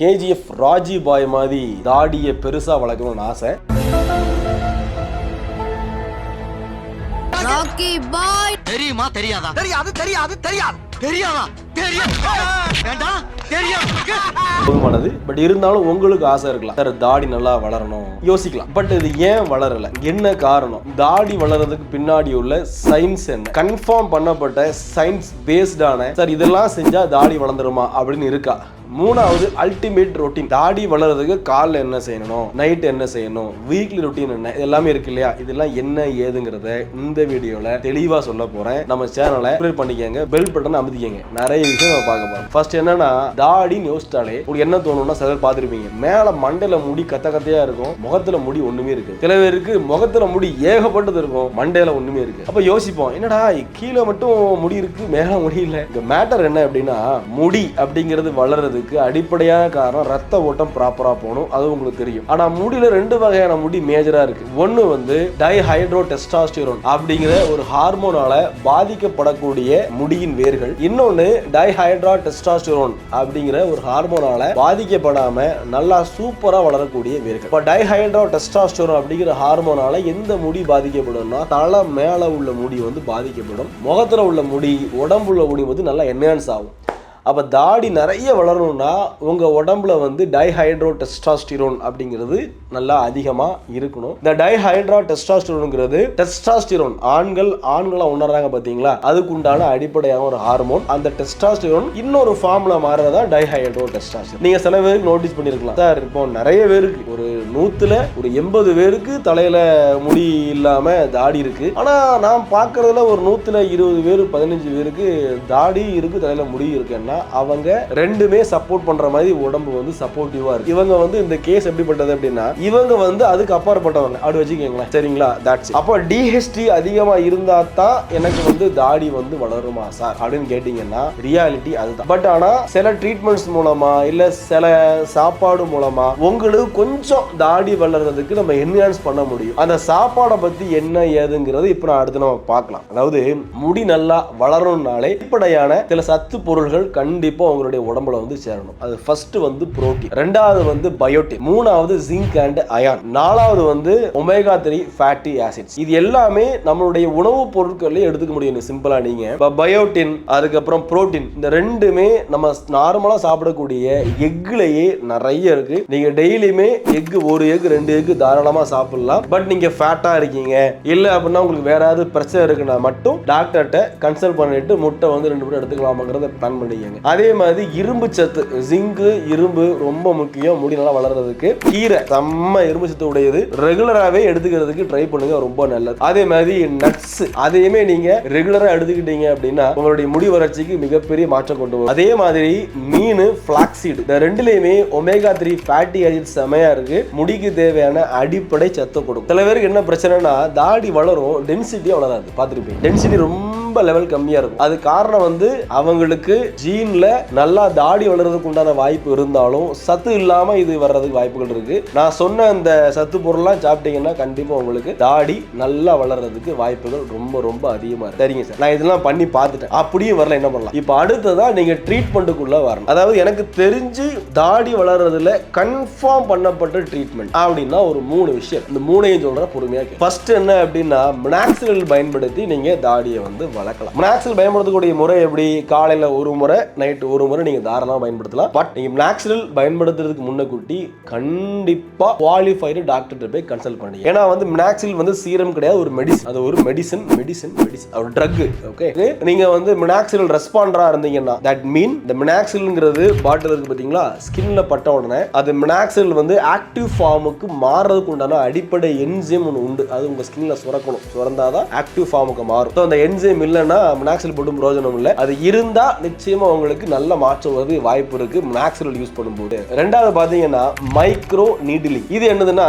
KGF Raji பாய் மாதிரி தாடியை பெருசா வளர்க்கணும்னு ஆசை. ராக்கி பாய். தெரியுமா தெரியாதா? தெரியாது தெரியாது தெரியாது. தெரியாதா? தெரியும் பட் இருந்தாலும் உங்களுக்கு ஆசை இருக்கலாம். சார் தாடி நல்லா வளரணும். யோசிக்கலாம். பட் இது ஏன் வளரல? என்ன காரணம்? தாடி வளர்றதுக்கு பின்னாடி உள்ள சயின்ஸ் என்ன? கன்ஃபார்ம் பண்ணப்பட்ட சயின்ஸ் பேஸ்டான சார் இதெல்லாம் செஞ்சா தாடி வளர்ந்துருமா? அப்படின்னு இருக்கா. மூணாவது அல்டிமேட் ரொட்டீன் தாடி வளர்றதுக்கு காலைல என்ன செய்யணும்? நைட் என்ன செய்யணும்? வீக்லி ரொட்டீன் என்ன? இது எல்லாமே இருக்கு இல்லையா? இதெல்லாம் என்ன ஏதுங்கிறத இந்த வீடியோவில் தெளிவாக சொல்ல போகிறேன் நம்ம சேனலை சப்ஸ்கிரைப் பண்ணிக்கோங்க பெல் பட்டன் அமைதிக்கங்க நிறைய விஷயம் நம்ம பார்க்க போகிறோம் ஃபர்ஸ்ட் என்னன்னா தாடின்னு யோசிச்சாலே உங்களுக்கு என்ன தோணும்னா சிலர் பார்த்துருப்பீங்க. மேலே மண்டையில் முடி கத்த கத்தையாக இருக்கும். முகத்தில் முடி ஒன்றுமே இருக்கு. சில பேருக்கு முகத்தில் முடி ஏகப்பட்டது இருக்கும். மண்டையில் ஒன்றுமே இருக்கு. அப்போ யோசிப்போம் என்னடா கீழே மட்டும் முடி இருக்கு மேலே முடி இல்லை. இந்த மேட்டர் என்ன அப்படின்னா முடி அப்படிங்கிறது வளர்றதுக்கு அடிப்படையான காரணம் ரத்த ஓட்டம் ப்ராப்பரா போகணும். அது உங்களுக்கு தெரியும். ஆனா முடியில ரெண்டு வகையான முடி மேஜரா இருக்கு. ஒன்னு வந்து டைஹைட்ரோ டெஸ்டாஸ்டிரோன் அப்படிங்கிற ஒரு ஹார்மோனால பாதிக்கப்படக்கூடிய முடியின் வேர்கள். இன்னொன்னு டைஹைட்ரா டெஸ்டாஸ்டிரோன் அப்படிங்கிற ஒரு ஹார்மோனால பாதிக்கப்படாம நல்லா சூப்பரா வளரக்கூடிய வேர்கள். இப்போ டைஹைட்ரோ டெஸ்டாஸ்டிரோன் அப்படிங்கிற ஹார்மோனால எந்த முடி பாதிக்கப்படும்னா தலை மேல உள்ள முடி வந்து பாதிக்கப்படும். முகத்துல உள்ள முடி உடம்புல முடி வந்து நல்லா என்ஹான்ஸ் ஆகும். அப்போ தாடி நிறைய வளரணும்னா உங்கள் உடம்புல வந்து டைஹைட்ரோ டெஸ்டாஸ்டிரோன் அப்படிங்கிறது நல்லா அதிகமாக இருக்கணும். இந்த டைஹைட்ரா டெஸ்டாஸ்டிரோனுங்கிறது டெஸ்டாஸ்டிரோன் ஆண்கள் ஆண்களாக உணர்றாங்க பார்த்தீங்களா அதுக்கு உண்டான அடிப்படையான ஒரு ஹார்மோன் அந்த டெஸ்டாஸ்டிரோன் இன்னொரு ஃபார்மில் மாறுறதா டைஹைட்ரோ டெஸ்டாஸ்டிரோன் நீங்கள் சில பேருக்கு நோட்டீஸ் பண்ணியிருக்கலாம் சார் இப்போ நிறைய பேருக்கு ஒரு நூற்றுல ஒரு எண்பது பேருக்கு தலையில் முடி இல்லாமல் தாடி இருக்குது ஆனால் நான் பார்க்கறதுல ஒரு நூற்றுல இருபது பேர் பதினஞ்சு பேருக்கு தாடி இருக்குது தலையில் முடி இருக்குன்னா அவங்க ரெண்டுமே சப்போர்ட் பண்ற மாதிரி உடம்பு வந்து சப்போர்ட்டிவா இருக்கு. இவங்க வந்து இந்த கேஸ் எப்படிப்பட்டது அப்படின்னா இவங்க வந்து அதுக்கு அப்பாற்பட்டவங்க. அப்படி வச்சுக்கோங்களேன். சரிங்களா? தட்ஸ் அப்போ டிஹெச்டி அதிகமா இருந்தா தான் எனக்கு வந்து தாடி வந்து வளருமா சார்? அப்படின்னு கேட்டீங்கன்னா ரியாலிட்டி அதுதான். பட் ஆனா சில ட்ரீட்மெண்ட்ஸ் மூலமா இல்ல சில சாப்பாடு மூலமா உங்களுக்கு கொஞ்சம் தாடி வளர்றதுக்கு நம்ம என்ஹான்ஸ் பண்ண முடியும். அந்த சாப்பாடை பத்தி என்ன ஏதுங்கிறது இப்போ நான் அடுத்து நம்ம பார்க்கலாம். அதாவது முடி நல்லா வளரணும்னாலே அடிப்படையான சில சத்து பொருள்கள் கண்டிப்பாக உங்களுடைய உடம்புல வந்து சேரணும். அது ஃபர்ஸ்ட் வந்து புரோட்டீன் ரெண்டாவது வந்து பயோட்டின் மூணாவது ஜிங்க் அண்ட் அயான் நாலாவது வந்து ஒமேகா த்ரீ ஃபேட்டி ஆசிட்ஸ் இது எல்லாமே நம்மளுடைய உணவுப் பொருட்களே எடுத்துக்க முடியும். சிம்பிளா நீங்க. இப்போ பயோட்டின் அதுக்கப்புறம் புரோட்டீன் இந்த ரெண்டுமே நம்ம நார்மலா சாப்பிடக்கூடிய எக்குலயே நிறைய இருக்கு. நீங்க டெய்லியுமே எக் ஒரு எக் ரெண்டு எக் தாராளமா சாப்பிடலாம். பட் நீங்க ஃபேட்டா இருக்கீங்க. இல்ல அப்படின்னா உங்களுக்கு வேற ஏதாவது பிரச்சனை இருக்குன்னா மட்டும் டாக்டர்கிட்ட கன்சல்ட் பண்ணிட்டு முட்டை வந்து ரெண்டு மூணு எடுத்துக்கலாமாங்கிறத பிளான் பண்ணிக்கங்க அதே மாதிரி இரும்பு சத்து ஜிங்கு இரும்பு ரொம்ப முக்கியம். முடி நல்லா வளர்றதுக்கு. கீரை செம்ம இரும்பு சத்து உடையது. ரெகுலராகவே எடுத்துக்கிறதுக்கு ட்ரை பண்ணுங்க ரொம்ப நல்லது. அதே மாதிரி நட்ஸ் அதையுமே நீங்க ரெகுலராக எடுத்துக்கிட்டீங்க அப்படின்னா உங்களுடைய முடி வளர்ச்சிக்கு மிகப்பெரிய மாற்றம் கொண்டு வரும். அதே மாதிரி மீன் பிளாக்ஸீடு இந்த ரெண்டுலேயுமே ஒமேகா த்ரீ ஃபேட்டி ஆசிட் செமையா இருக்கு. முடிக்கு தேவையான அடிப்படை சத்தை கொடுக்கும். சில பேருக்கு என்ன பிரச்சனைனா தாடி வளரும் டென்சிட்டியே வளராது பார்த்துருப்பீங்க. டென்சிட்டி ரொம்ப லெவல் கம்மியா இருக்கும். அது காரணம் வந்து அவங்களுக்கு ஜீன்ல நல்லா தாடி வளர்றதுக்கு உண்டான வாய்ப்பு இருந்தாலும் சத்து இல்லாம இது வர்றதுக்கு வாய்ப்புகள் இருக்கு. நான் சொன்ன அந்த சத்து பொருள்லாம் சாப்பிட்டீங்கன்னா கண்டிப்பா உங்களுக்கு தாடி நல்லா வளர்றதுக்கு வாய்ப்புகள் ரொம்ப ரொம்ப அதிகமா இருக்கு. சரிங்க சார். நான் இதெல்லாம் பண்ணி பார்த்துட்டேன். அப்படியும் வரல என்ன பண்ணலாம்? இப்போ அடுத்ததாக நீங்க ட்ரீட்மெண்ட்டுக்குள்ள வரணும். அதாவது எனக்கு தெரிஞ்சு தாடி வளர்றதுல கன்ஃபார்ம் பண்ணப்பட்ட ட்ரீட்மெண்ட் அப்படின்னா ஒரு மூணு விஷயம். இந்த மூணையும் சொல்றேன் பொறுமையா ஃபர்ஸ்ட் என்ன அப்படின்னா மினாக்சில் பயன்படுத்தி நீங்க தாடியை வந்து வளர்க்கலாம். மினாக்சில் பயன்படுத்தக்கூடிய முறை எப்படி? காலையில ஒரு முறை நைட் ஒரு முறை நீங்க தாராளமாக பயன்படுத்தலாம். பட் நீங்க நேச்சுரல் பயன்படுத்துறதுக்கு முன்னக்கூட்டி கண்டிப்பா குவாலிஃபைடு டாக்டர் போய் கன்சல்ட் பண்ணி ஏன்னா வந்து மினாக்சில் வந்து சீரம் கிடையாது ஒரு மெடிசன் அது ஒரு மெடிசன் மெடிசன் மெடிசன் ஒரு ட்ரக் ஓகே நீங்க வந்து மினாக்சில் ரெஸ்பாண்டரா இருந்தீங்கன்னா தட் மீன் இந்த மினாக்சில்ங்கிறது பாட்டில் இருக்கு பாத்தீங்களா? ஸ்கின்ல பட்ட உடனே அது மினாக்சில் வந்து ஆக்டிவ் ஃபார்முக்கு மாறுறதுக்கு உண்டான அடிப்படை என்ஜிம் ஒன்று உண்டு. அது உங்க ஸ்கின்ல சுரக்கணும். சுரந்தாதான் ஆக்டிவ் ஃபார்முக்கு மாறும். ஸோ அந்த என்ஜிம் இல்லைன்னா மினாக்சில் போட்டு பிரயோஜனம் இல்லை. அது இருந்தா நிச்சயமா உங்களுக்கு நல்ல மாற்றம் வருது வாய்ப்பு இருக்கு. மினாக்சில் யூஸ் பண்ணும்போது. ரெண்டாவது பார்த்தீங்கன்னா மைக்ரோ நீடிலிங் இது என்னதுன்னா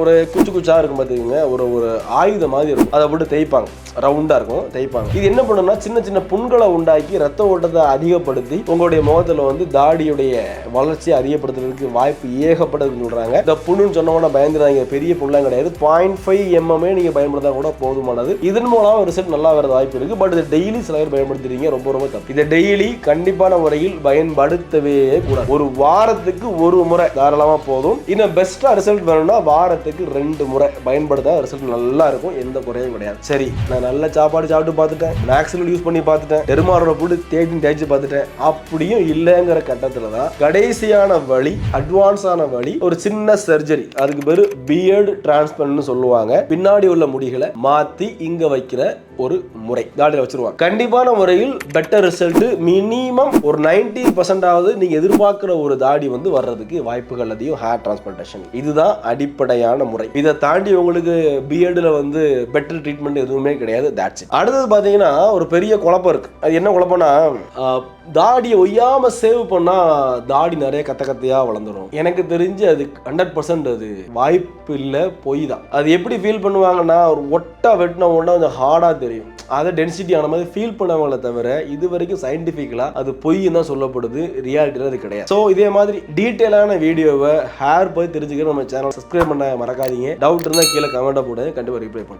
ஒரு குச்சி குச்சா இருக்கும் பார்த்துக்கோங்க ஒரு ஒரு ஆயுதம் மாதிரி இருக்கும். அதை போட்டு தேய்ப்பாங்க. ரவுண்டா இருக்கும். தேய்ப்பாங்க. இது என்ன பண்ணும்னா சின்ன சின்ன புண்களை உண்டாக்கி ரத்த ஓட்டத்தை அதிகப்படுத்தி உங்களுடைய முகத்துல வந்து தாடியுடைய வளர்ச்சியை அதிகப்படுத்துறதுக்கு வாய்ப்பு ஏகப்படுதுன்னு சொல்றாங்க. இந்த புண்ணுன்னு சொன்ன பயந்துடாங்க பெரிய புண்ணெல்லாம் கிடையாது. பாயிண்ட் ஃபைவ் எம்எம்ஏ நீங்க பயன்படுத்தா கூட போதுமானது. இதன் மூலம் ரிசல்ட் நல்லா வர வாய்ப்பு இருக்கு. பட் இதை டெய்லி சில பேர் பயன்படுத்துறீங்க. ரொம்ப ரொம்ப தப்பு. இதை டெய்லி கண்டி கண்டிப்பான முறையில் பயன்படுத்தவே கூடாது. ஒரு வாரத்துக்கு ஒரு முறை தாராளமா போதும். இன்னும் பெஸ்டா ரிசல்ட் வேணும்னா வாரத்துக்கு ரெண்டு முறை பயன்படுத்தா ரிசல்ட் நல்லா இருக்கும். எந்த குறையும் கிடையாது. சரி நான் நல்ல சாப்பாடு சாப்பிட்டு பார்த்துட்டேன். மேக்ஸில் யூஸ் பண்ணி பார்த்துட்டேன். பெருமாறோட போட்டு தேடி தேய்ச்சி பார்த்துட்டேன். அப்படியும் இல்லைங்கிற கட்டத்தில் தான் கடைசியான வழி அட்வான்ஸான வழி ஒரு சின்ன சர்ஜரி அதுக்கு பேர் பியர்டு டிரான்ஸ்பிளன்ட்னு சொல்லுவாங்க. பின்னாடி உள்ள முடிகளை மாத்தி இங்க வைக்கிற ஒரு முறை. தாடியில் வச்சுருவாங்க. கண்டிப்பான முறையில் பெட்டர் ரிசல்ட் மினிமம் ஒரு நைன்டி பர்சன்டாவது நீங்கள் எதிர்பார்க்குற ஒரு தாடி வந்து வர்றதுக்கு வாய்ப்புகள் அதிகம். ஹேர் டிரான்ஸ்பிளான்டேஷன் இதுதான் அடிப்படையான முறை. இதை தாண்டி உங்களுக்கு பிஎட்ல வந்து பெட்டர் ட்ரீட்மெண்ட் எதுவுமே கிடையாது. தேட்ஸ் அடுத்தது பார்த்தீங்கன்னா ஒரு பெரிய குழப்பம் இருக்குது அது என்ன குழப்பம்னா தாடியை ஒய்யாம சேவ் பண்ணா தாடி நிறைய கத்த கத்தையா வளர்ந்துடும் எனக்கு தெரிஞ்சு அது ஹண்ட்ரட் பர்சன்ட் அது வாய்ப்பு இல்லை பொய் தான். அது எப்படி ஃபீல் பண்ணுவாங்கன்னா ஒரு ஒட்டா வெட்டின உடனே கொஞ்சம் ஹார்டா தெரியும். அதை டென்சிட்டி ஆன மாதிரி ஃபீல் பண்ணுவாங்களே தவிர இது வரைக்கும் சயின்டிஃபிக்கலாக அது பொய்ன்னு தான் சொல்லப்படுது. ரியாலிட்டியில் அது கிடையாது. ஸோ இதே மாதிரி டீட்டெயிலான வீடியோவை ஹேர் போய் தெரிஞ்சுக்கிற நம்ம சேனல் சப்ஸ்கிரைப் பண்ண மறக்காதீங்க. டவுட் இருந்தால் கீழே கமெண்ட்டாக போடுங்க. கண்டிப்பாக ரிப்ளை பண்ணுறேன்